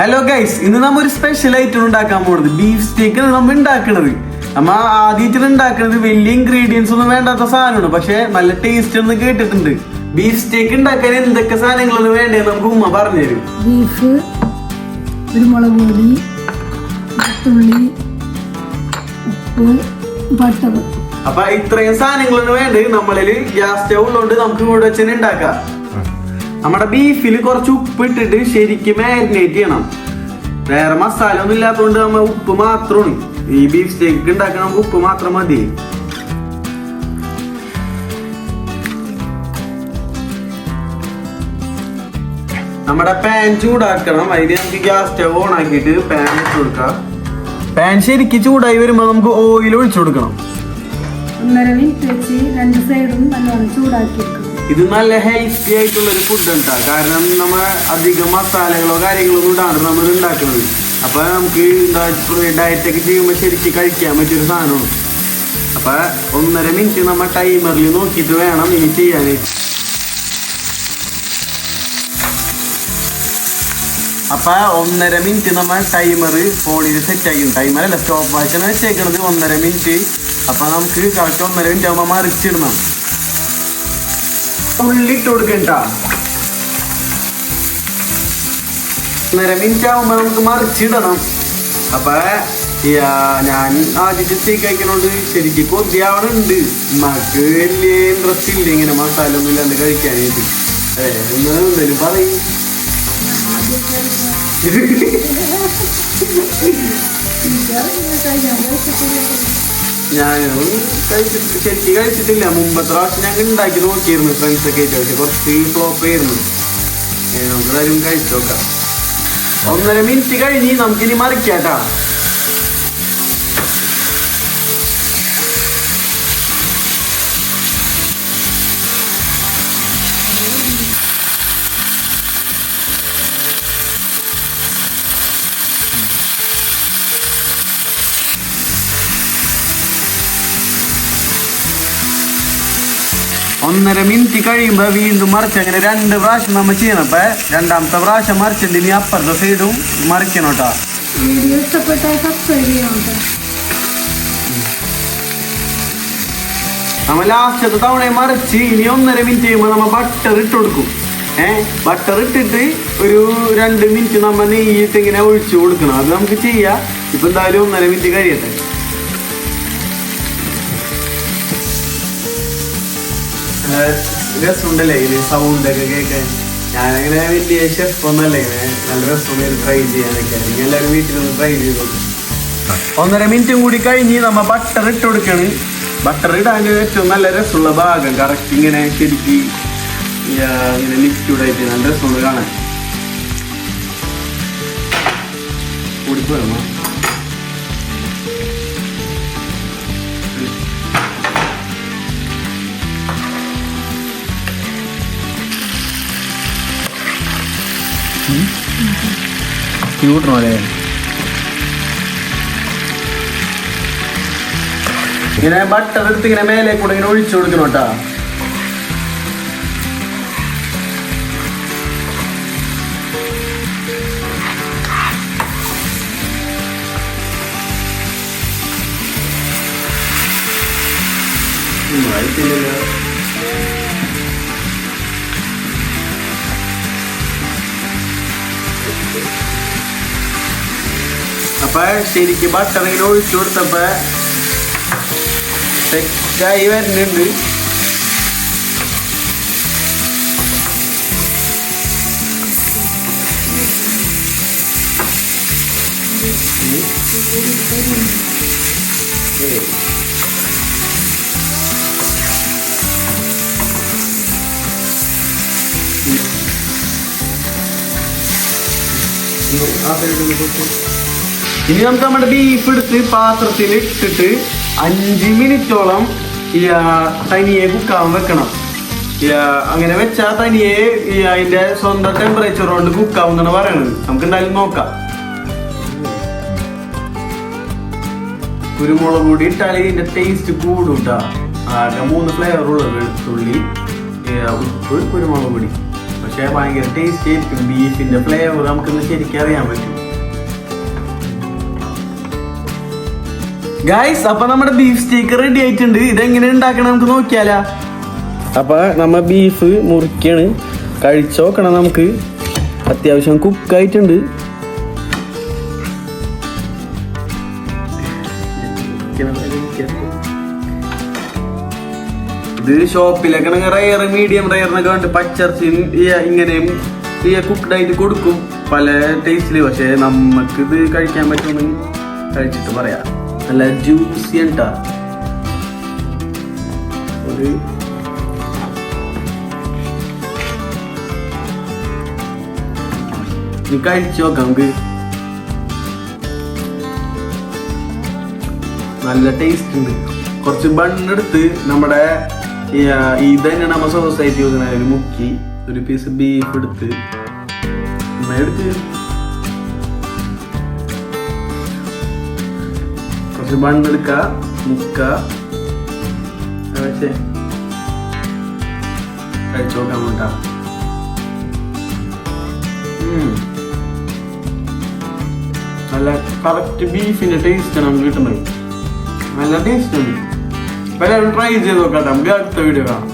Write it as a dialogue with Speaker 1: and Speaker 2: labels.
Speaker 1: Hello guys ഇന്ന് നമ്മൾ ഒരു സ്പെഷ്യൽ ഐറ്റം ഉണ്ടാക്കാൻ പോകുന്നത് ബീഫ് സ്റ്റേക്ക് നമ്മൾ ഉണ്ടാക്കുന്നത് നമ്മ ആദ്യത്തിന് ഉണ്ടാക്കുന്നത് വലിയ ഇൻഗ്രീഡിയൻസ് ഒന്നും വേണ്ടാത്ത സാധനമാണ്. പക്ഷെ നല്ല ടേസ്റ്റ് ഒന്ന് കേട്ടിട്ടുണ്ട്. ബീഫ് സ്റ്റേക്ക് ഉണ്ടാക്കാൻ എന്തൊക്കെ സാധനങ്ങളാണ് വേണ്ടത് നമുക്ക് ഉമ്മ പറഞ്ഞുതരും.
Speaker 2: ബീഫ് കുരുമുളക് പൊടി വെളുത്തുള്ളി ഉപ്പ് ബട്ടർ
Speaker 1: അപ്പൊ ഇത്രയും സാധനങ്ങളൊന്നും വേണ്ടത്. നമ്മളിൽ ഗ്യാസ് സ്റ്റവ് ഉള്ളതുകൊണ്ട് നമുക്ക് ഇവിടെ വെച്ചാൽ ഉണ്ടാക്കാം. നമ്മുടെ ബീഫിൽ കുറച്ച് ഉപ്പ് ഇട്ടിട്ട് ശരിക്കും മാരിനേറ്റ് ചെയ്യണം. വേറെ മസാല ഒന്നും ഇല്ലാത്തതുകൊണ്ട് നമ്മൾ ഉപ്പ് മാത്രമാണ്. ഈ ബീഫ് സ്റ്റേക്ക് ഉണ്ടാക്കാൻ നമുക്ക് ഉപ്പ് മാത്രം മതി. നമ്മുടെ പാൻ ചൂടാക്കണം. അതിന് നമുക്ക് ഗ്യാസ് സ്റ്റവ് ഓൺ ആക്കിയിട്ട് പാൻ ഇട്ട് കൊടുക്കാം. പാൻ ശരിക്ക് ചൂടായി വരുമ്പോൾ നമുക്ക് ഓയിൽ ഒഴിച്ചു കൊടുക്കണം.
Speaker 2: ഒന്നര മിനിറ്റ് വെച്ച് രണ്ട് സൈഡും നല്ലോണം ചൂടാക്കി
Speaker 1: ഇത് നല്ല ഹെൽത്തി ആയിട്ടുള്ള ഒരു ഫുഡ് ഉണ്ടാ കാരണം നമ്മൾ അധികം മസാലകളോ കാര്യങ്ങളോ ഒന്നും ഇടാണ്ട് നമ്മൾ ഉണ്ടാക്കുന്നത്. അപ്പോൾ നമുക്ക് ഡയറ്റ് ഒക്കെ ചെയ്യുമ്പോൾ ശരിക്കും കഴിക്കാൻ പറ്റിയൊരു സാധനമാണ്. അപ്പോൾ ഒന്നര മിനിറ്റ് നമ്മൾ ടൈമറിൽ നോക്കിയിട്ട് വേണം ഇനി ചെയ്യാനായിട്ട് അപ്പൊ ഒന്നര മിനിറ്റ് നമ്മൾ ടൈമർ ഫോണിൽ സെറ്റ് ആക്കി ടൈമർ അല്ല സ്റ്റോപ്പ് വാച്ചാണ് വെച്ചേക്കണത്. ഒന്നര മിനിറ്റ് അപ്പൊ നമുക്ക് കറക്റ്റ് ഒന്നര മിനിറ്റ് ആകുമ്പോൾ മറിച്ചിടണം. ഉള്ളി ഇട്ട് കൊടുക്കണ്ട ഒന്നര മിനിറ്റ് ആകുമ്പോ നമുക്ക് മറിച്ചിടണം. അപ്പൊ ഞാൻ ആദ്യത്തെ സ്റ്റേക്ക് കഴിക്കണോണ്ട്. ശരിക്കും കൊതിയാവണുണ്ട്. മക്ക് വലിയ ഇൻട്രസ്റ്റ് ഇല്ല ഇങ്ങനെ മസാല ഒന്നും ഇല്ലാണ്ട് കഴിക്കാനായിട്ട്. അതെ ഒന്ന് എന്തേലും പറയും. ഞാൻ കഴിച്ചിട്ട് ശരിക്കും കഴിച്ചിട്ടില്ല. മുമ്പത്തെ പ്രാവശ്യം ഞങ്ങൾ ഉണ്ടാക്കി നോക്കിയിരുന്നു ഫ്രണ്ട്സ് ഒക്കെ ആയിട്ട്. പക്ഷെ കുറച്ച് ഫ്ലോപ്പ് ആയിരുന്നു. നമുക്ക് എന്തായാലും കഴിച്ചു നോക്കാം. ഒന്നര മിനിറ്റ് കഴിഞ്ഞ് നമുക്കിനി മറിക്കാട്ടാ ഒന്നര മിനിറ്റ് കഴിയുമ്പോ വീണ്ടും മറിച്ച് അങ്ങനെ രണ്ട് പ്രാവശ്യം നമ്മൾ ചെയ്യണം അപ്പൊ രണ്ടാമത്തെ പ്രാവശ്യം മറിച്ചിട്ട് ഇനി അപ്പുറത്തെ സൈഡും മറിക്കണം കേട്ടോ.
Speaker 2: വീഡിയോ ഇഷ്ടപ്പെട്ടാൽ സബ്സ്ക്രൈബ്
Speaker 1: നമ്മൾ ലാസ്റ്റത്തെ തവണ മറിച്ച് ഇനി ഒന്നര മിനിറ്റ് കഴിയുമ്പോൾ നമ്മൾ ബട്ടർ ഇട്ട് കൊടുക്കും. ഏഹ് ബട്ടർ ഇട്ടിട്ട് ഒരു രണ്ട് മിനിറ്റ് നമ്മ നെയ്യിട്ട് ഇങ്ങനെ ഒഴിച്ചു കൊടുക്കണം. അത് നമുക്ക് ചെയ്യാം. ഇപ്പൊ എന്തായാലും ഒന്നര മിനിറ്റ് കഴിയട്ടെ. രസമുണ്ടല്ലേ? ഇങ്ങനെ സൗണ്ട് ഒക്കെ കേൾക്കാൻ. ഞാനങ്ങനെ വലിയ ഷെഫ് ഒന്നല്ല ഇങ്ങനെ നല്ല രസമുണ്ട് ട്രൈ ചെയ്യാനൊക്കെ. നിങ്ങൾ എല്ലാവരും വീട്ടിലൊന്ന് ട്രൈ ചെയ്തു ഒന്നര മിനിറ്റും കൂടി കഴിഞ്ഞ് നമ്മ ബട്ടർ ഇട്ട് കൊടുക്കണ്. ബട്ടർ ഇടാൻ ഏറ്റവും നല്ല രസമുള്ള ഭാഗം. കറക്റ്റ് ഇങ്ങനെ ശരിക്ക് ഇങ്ങനെ ലിക്വിഡ് ആയിട്ട് നല്ല രസമുണ്ട് കാണാൻ. കൂടിപ്പോയമ്മ കൂട്ടണോ അല്ലേ ഇങ്ങനെ ബട്ടർ എടുത്ത് ഇങ്ങനെ മേലെ കൂടെ ഇങ്ങനെ ഒഴിച്ചു കൊടുക്കണം കേട്ടാ ഉം, ആയിട്ടില്ലല്ലോ. അപ്പൊ ശരിക്കും ബട്ടർ ഇങ്ങനെ ഒഴിച്ചു കൊടുത്തപ്പോ സെറ്റായി വരുന്നുണ്ട് ഇനി നമുക്ക് നമ്മുടെ ബീഫ് എടുത്ത് പാത്രത്തിൽ ഇട്ടിട്ട് അഞ്ച് മിനിറ്റോളം ഈ തനിയെ കുക്കാവാൻ വെക്കണം. അങ്ങനെ വെച്ചാൽ തനിയെ ഈ അതിന്റെ സ്വന്തം ടെമ്പറേച്ചർ കൊണ്ട് കുക്കാവും എന്നാണ് പറയണത്. നമുക്ക് എന്തായാലും നോക്കാം. കുരുമുളക് പൊടി ഇട്ടാൽ ഇതിന്റെ ടേസ്റ്റ് കൂടും കേട്ടോ ആകെ മൂന്ന് ഫ്ലേവർ ഉള്ളത്. വെളുത്തുള്ളി ഉപ്പ് കുരുമുളക് പൊടി. പക്ഷെ ഭയങ്കര ടേസ്റ്റ് ആയിരിക്കും ബീഫിന്റെ ഫ്ലേവർ നമുക്കിന്ന് ശരിക്കും അറിയാൻ പറ്റും. ഗായ്സ് അപ്പൊ നമ്മുടെ ബീഫ് സ്റ്റീക്ക് റെഡി ആയിട്ടുണ്ട്. ഇതെങ്ങനെ ഉണ്ടാക്കണം നമുക്ക് നോക്കിയാലാ. അപ്പൊ നമ്മ ബീഫ് മുറിക്കാണ്. കഴിച്ചോക്കണം നമുക്ക്. അത്യാവശ്യം കുക്കായിട്ടുണ്ട് ഇത് ഷോപ്പിലൊക്കെ റയർ മീഡിയം റയർ റയറിനൊക്കെ കണ്ട് പച്ചറച്ചി ഇങ്ങനെയും ഈ കുക്ക്ഡ് ആയിട്ട് കൊടുക്കും. പല ടേസ്റ്റിൽ പക്ഷെ നമുക്ക് ഇത് കഴിക്കാൻ പറ്റുമെന്ന് കഴിച്ചിട്ട് പറയാം. നല്ല ജ്യൂസി ഉണ്ടാ ഒരു കഴിച്ചു നോക്കാം നമുക്ക്. നല്ല ടേസ്റ്റ് ഉണ്ട്. കുറച്ച് ബണ്ണെടുത്ത് നമ്മുടെ ഈ, ആ, ഇത് തന്നെയാണ് നമ്മ സൊസൈറ്റി വെക്കുന്ന ഒരു മുക്കി ഒരു പീസ് ബീഫ് എടുത്ത് എടുത്ത്. കുറച്ച് ബണ്ണെടുക്ക മുക്ക. പക്ഷേ കഴിച്ചു നോക്കാൻ വേണ്ട. നല്ല കറക്റ്റ് ബീഫിന്റെ ടേസ്റ്റ് നമുക്ക് കിട്ടുന്നത്. നല്ല ടേസ്റ്റ് ഉണ്ട്. ട്രൈ ചെയ്ത് നോക്കട്ടെ. നമുക്ക് അടുത്ത വീഡിയോ കാണാം.